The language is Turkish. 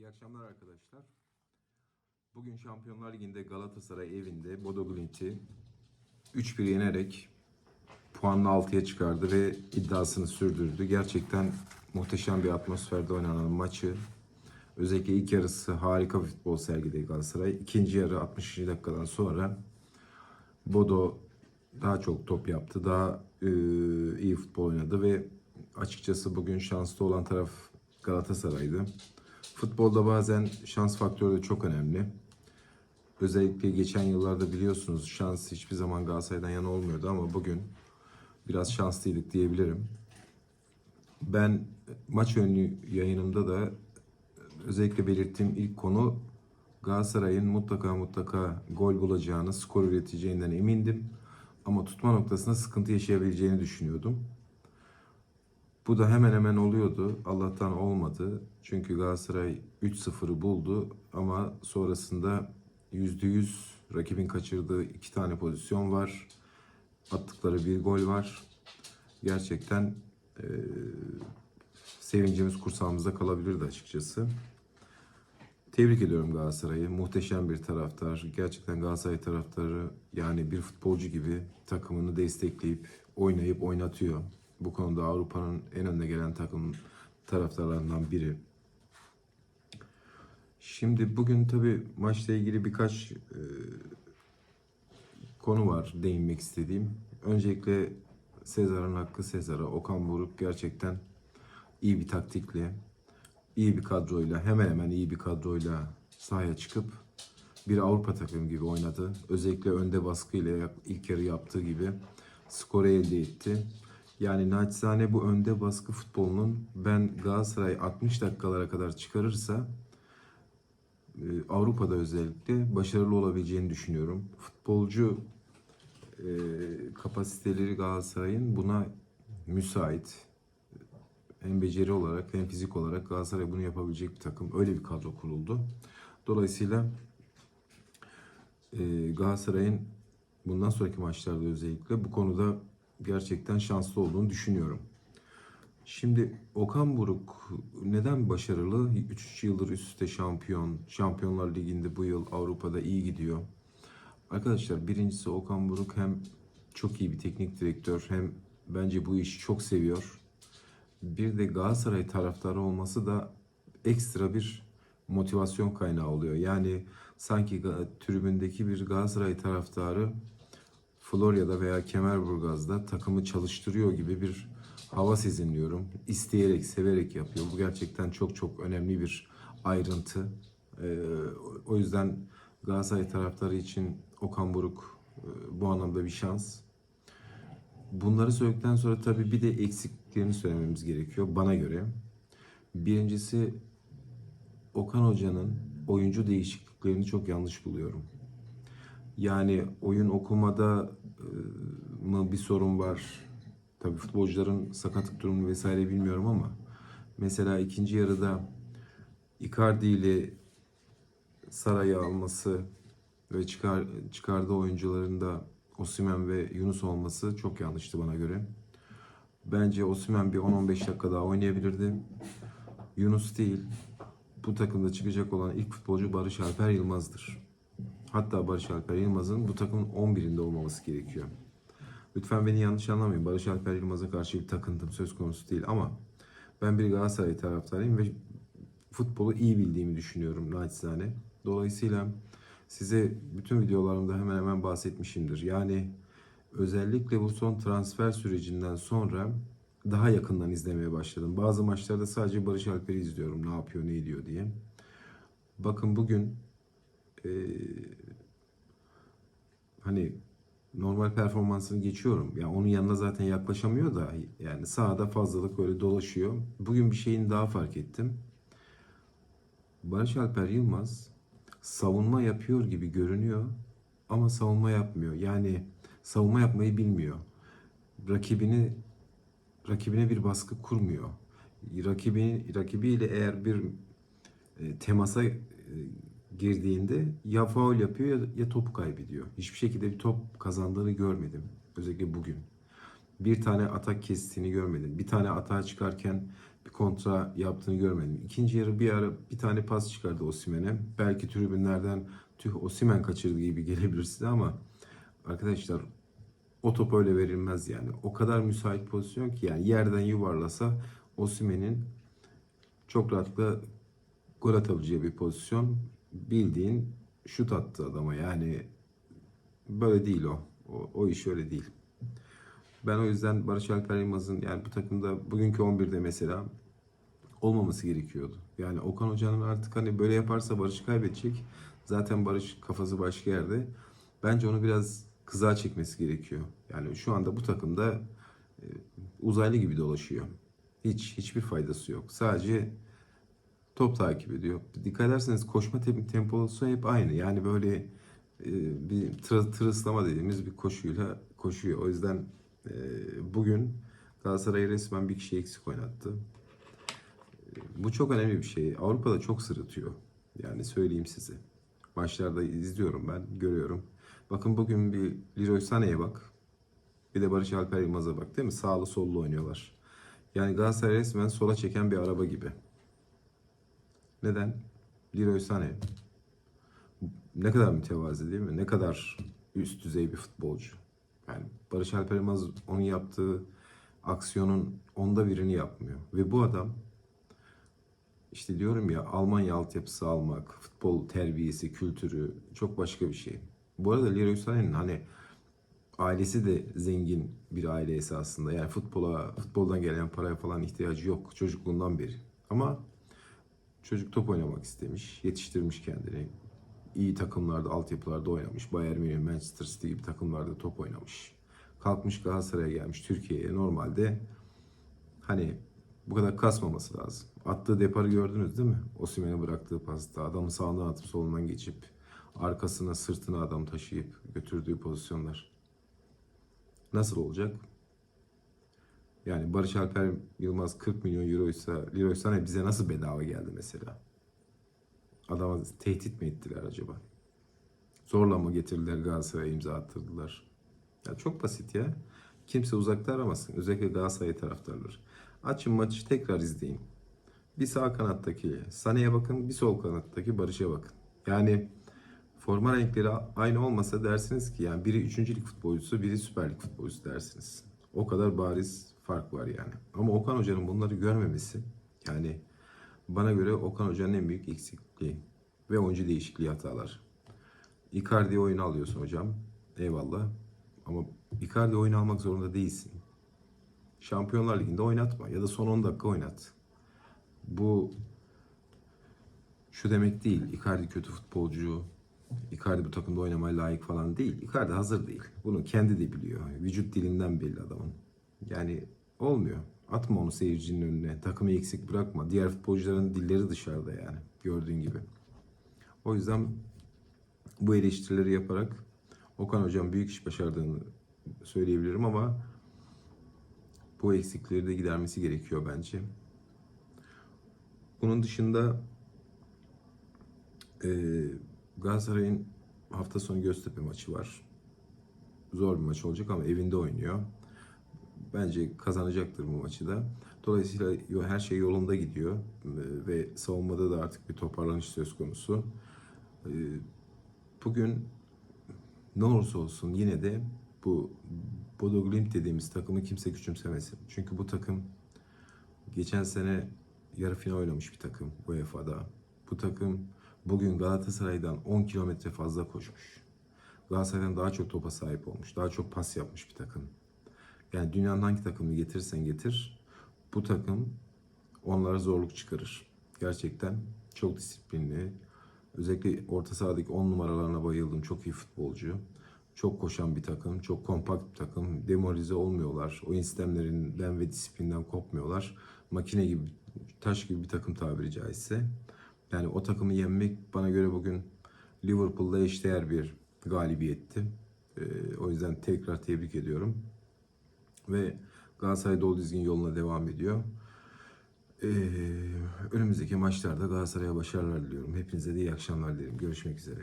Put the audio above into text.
İyi akşamlar arkadaşlar. Bugün Şampiyonlar Ligi'nde Galatasaray evinde Bodo Glimt'i 3-1 yenerek puanla 6'ya çıkardı ve iddiasını sürdürdü. Gerçekten muhteşem bir atmosferde oynanan maçı. Özellikle ilk yarısı harika bir futbol sergiledi Galatasaray. İkinci yarı 60. dakikadan sonra Bodo daha çok top yaptı. Daha e, iyi futbol oynadı ve açıkçası bugün şanslı olan taraf Galatasaray'dı. Futbolda bazen şans faktörü de çok önemli. Özellikle geçen yıllarda biliyorsunuz şans hiçbir zaman Galatasaray'dan yana olmuyordu ama bugün biraz şanslıydık diyebilirim. Ben maç önlü yayınımda da özellikle belirttiğim ilk konu Galatasaray'ın mutlaka mutlaka gol bulacağını, skor üreteceğinden emindim. Ama tutma noktasında sıkıntı yaşayabileceğini düşünüyordum. Bu da hemen hemen oluyordu. Allah'tan olmadı. Çünkü Galatasaray 3-0'ı buldu ama sonrasında %100 rakibin kaçırdığı iki tane pozisyon var. Attıkları bir gol var. Gerçekten eee, sevincimiz kursağımızda kalabilirdi açıkçası. Tebrik ediyorum Galatasaray'ı. Muhteşem bir taraftar. Gerçekten Galatasaray taraftarı yani bir futbolcu gibi takımını destekleyip oynayıp oynatıyor. Bu konuda Avrupa'nın en önde gelen takım taraftarlarından biri. Şimdi bugün tabi maçla ilgili birkaç e, konu var değinmek istediğim. Öncelikle Sezar'ın hakkı Sezar'a. Okan Buruk gerçekten iyi bir taktikle, iyi bir kadroyla, hemen hemen iyi bir kadroyla sahaya çıkıp bir Avrupa takımı gibi oynadı. Özellikle önde baskıyla ilk yarı yaptığı gibi skoru elde etti. Yani naçizane bu önde baskı futbolunun ben Galatasaray 60 dakikalara kadar çıkarırsa e, Avrupa'da özellikle başarılı olabileceğini düşünüyorum. Futbolcu e, kapasiteleri Galatasaray'ın buna müsait. Hem beceri olarak hem fizik olarak Galatasaray bunu yapabilecek bir takım. Öyle bir kadro kuruldu. Dolayısıyla e, Galatasaray'ın bundan sonraki maçlarda özellikle bu konuda gerçekten şanslı olduğunu düşünüyorum. Şimdi Okan Buruk neden başarılı? 3 yıldır üst üste şampiyon. Şampiyonlar Ligi'nde bu yıl Avrupa'da iyi gidiyor. Arkadaşlar birincisi Okan Buruk hem çok iyi bir teknik direktör hem bence bu işi çok seviyor. Bir de Galatasaray taraftarı olması da ekstra bir motivasyon kaynağı oluyor. Yani sanki tribündeki bir Galatasaray taraftarı Florya'da veya Kemerburgaz'da takımı çalıştırıyor gibi bir hava sezinliyorum. İsteyerek, severek yapıyor. Bu gerçekten çok çok önemli bir ayrıntı. Ee, o yüzden Galatasaray taraftarı için Okan Buruk e, bu anlamda bir şans. Bunları söyledikten sonra tabii bir de eksiklerini söylememiz gerekiyor bana göre. Birincisi Okan Hoca'nın oyuncu değişikliklerini çok yanlış buluyorum. Yani oyun okumada e, mı bir sorun var? Tabii futbolcuların sakatlık durumu vesaire bilmiyorum ama mesela ikinci yarıda Icardi ile Saray'ı alması ve çıkar, çıkardığı oyuncuların da Osimhen ve Yunus olması çok yanlıştı bana göre. Bence Osimhen bir 10-15 dakika daha oynayabilirdi. Yunus değil. Bu takımda çıkacak olan ilk futbolcu Barış Alper Yılmaz'dır. Hatta Barış Alper Yılmaz'ın bu takımın 11'inde olmaması gerekiyor. Lütfen beni yanlış anlamayın. Barış Alper Yılmaz'a karşı bir takıntım söz konusu değil ama ben bir Galatasaray taraftarıyım ve futbolu iyi bildiğimi düşünüyorum naçizane. Dolayısıyla size bütün videolarımda hemen hemen bahsetmişimdir. Yani özellikle bu son transfer sürecinden sonra daha yakından izlemeye başladım. Bazı maçlarda sadece Barış Alper'i izliyorum. Ne yapıyor, ne ediyor diye. Bakın bugün hani normal performansını geçiyorum. Yani onun yanına zaten yaklaşamıyor da yani sahada fazlalık öyle dolaşıyor. Bugün bir şeyini daha fark ettim. Barış Alper Yılmaz savunma yapıyor gibi görünüyor ama savunma yapmıyor. Yani savunma yapmayı bilmiyor. Rakibini rakibine bir baskı kurmuyor. Rakibi rakibiyle eğer bir e, temasa e, girdiğinde ya faul yapıyor ya, ya topu kaybediyor. Hiçbir şekilde bir top kazandığını görmedim. Özellikle bugün. Bir tane atak kestiğini görmedim. Bir tane atağa çıkarken bir kontra yaptığını görmedim. İkinci yarı bir ara bir tane pas çıkardı Osimhen'e. Belki tribünlerden tüh Osimhen kaçırdı gibi gelebilir size ama arkadaşlar o top öyle verilmez yani. O kadar müsait pozisyon ki yani yerden yuvarlasa Osimhen'in çok rahatlıkla gol atabileceği bir pozisyon. Bildiğin şut attı adama yani böyle değil o. O, o iş öyle değil. Ben o yüzden Barış Alper Yılmaz'ın yani bu takımda bugünkü 11'de mesela olmaması gerekiyordu. Yani Okan Hoca'nın artık hani böyle yaparsa Barış kaybedecek. Zaten Barış kafası başka yerde. Bence onu biraz kıza çekmesi gerekiyor. Yani şu anda bu takımda e, uzaylı gibi dolaşıyor. Hiç hiçbir faydası yok. Sadece top takip ediyor. Dikkat ederseniz koşma tem- temposu hep aynı. Yani böyle e, bir tır, tırıslama dediğimiz bir koşuyla koşuyor. O yüzden e, bugün Galatasaray resmen bir kişi eksik oynattı. E, Bu çok önemli bir şey. Avrupa'da çok sırıtıyor. Yani söyleyeyim size. Maçlarda izliyorum ben, görüyorum. Bakın bugün bir Leroy Sané'ye bak. Bir de Barış Alper Yılmaz'a bak değil mi? Sağlı sollu oynuyorlar. Yani Galatasaray resmen sola çeken bir araba gibi. Neden? Leroy Sané. Ne kadar mütevazi değil mi? Ne kadar üst düzey bir futbolcu. Yani Barış Alper Yılmaz onun yaptığı aksiyonun onda birini yapmıyor. Ve bu adam işte diyorum ya Almanya altyapısı almak, futbol terbiyesi, kültürü çok başka bir şey. Bu arada Leroy Sané'nin hani ailesi de zengin bir aile esasında. Yani futbola, futboldan gelen paraya falan ihtiyacı yok çocukluğundan beri. Ama çocuk top oynamak istemiş, yetiştirmiş kendini. İyi takımlarda, altyapılarda oynamış. Bayern Münih, Manchester City gibi takımlarda top oynamış. Kalkmış Galatasaray'a gelmiş Türkiye'ye. Normalde hani bu kadar kasmaması lazım. Attığı deparı gördünüz değil mi? Osimhen'e bıraktığı pasta. Adamı sağından atıp solundan geçip arkasına sırtına adam taşıyıp götürdüğü pozisyonlar. Nasıl olacak? Yani Barış Alper Yılmaz 40 milyon euroysa Leroy Sané bize nasıl bedava geldi mesela? Adama tehdit mi ettiler acaba? Zorla mı getirdiler Galatasaray'a imza attırdılar? Ya çok basit ya. Kimse uzakta aramasın. Özellikle Galatasaray taraftarları. Açın maçı tekrar izleyin. Bir sağ kanattaki Sané'ye bakın, bir sol kanattaki Barış'a bakın. Yani forma renkleri aynı olmasa dersiniz ki yani biri 3. lig futbolcusu, biri Süper Lig futbolcusu dersiniz. O kadar bariz fark var yani. Ama Okan Hoca'nın bunları görmemesi yani bana göre Okan Hoca'nın en büyük eksikliği ve oyuncu değişikliği hatalar. Icardi oyunu alıyorsun hocam. Eyvallah. Ama Icardi oyunu almak zorunda değilsin. Şampiyonlar Ligi'nde oynatma ya da son 10 dakika oynat. Bu şu demek değil. Icardi kötü futbolcu. Icardi bu takımda oynamaya layık falan değil. Icardi hazır değil. Bunu kendi de biliyor. Vücut dilinden belli adamın. Yani olmuyor. Atma onu seyircinin önüne. Takımı eksik bırakma. Diğer futbolcuların dilleri dışarıda yani. Gördüğün gibi. O yüzden bu eleştirileri yaparak Okan Hocam büyük iş başardığını söyleyebilirim ama bu eksikleri de gidermesi gerekiyor bence. Bunun dışında e, Galatasaray'ın hafta sonu Göztepe maçı var. Zor bir maç olacak ama evinde oynuyor. Bence kazanacaktır bu maçı da. Dolayısıyla her şey yolunda gidiyor ve savunmada da artık bir toparlanış söz konusu. E, Bugün ne olursa olsun yine de bu Bodo Glimt dediğimiz takımı kimse küçümsemesin. Çünkü bu takım geçen sene yarı final oynamış bir takım UEFA'da. Bu takım bugün Galatasaray'dan 10 kilometre fazla koşmuş. Galatasaray'dan daha çok topa sahip olmuş. Daha çok pas yapmış bir takım. Yani dünyanın hangi takımını getirsen getir bu takım onlara zorluk çıkarır. Gerçekten çok disiplinli. Özellikle orta sahadaki 10 numaralarına bayıldım. Çok iyi futbolcu. Çok koşan bir takım, çok kompakt bir takım. Demoralize olmuyorlar. Oyun sistemlerinden ve disiplinden kopmuyorlar. Makine gibi, taş gibi bir takım tabiri caizse. Yani o takımı yenmek bana göre bugün Liverpool'la eşdeğer bir galibiyetti. Ee, o yüzden tekrar tebrik ediyorum. Ve Galatasaray dolu dizgin yoluna devam ediyor. Ee, önümüzdeki maçlarda Galatasaray'a başarılar diliyorum. Hepinize de iyi akşamlar dilerim. Görüşmek üzere.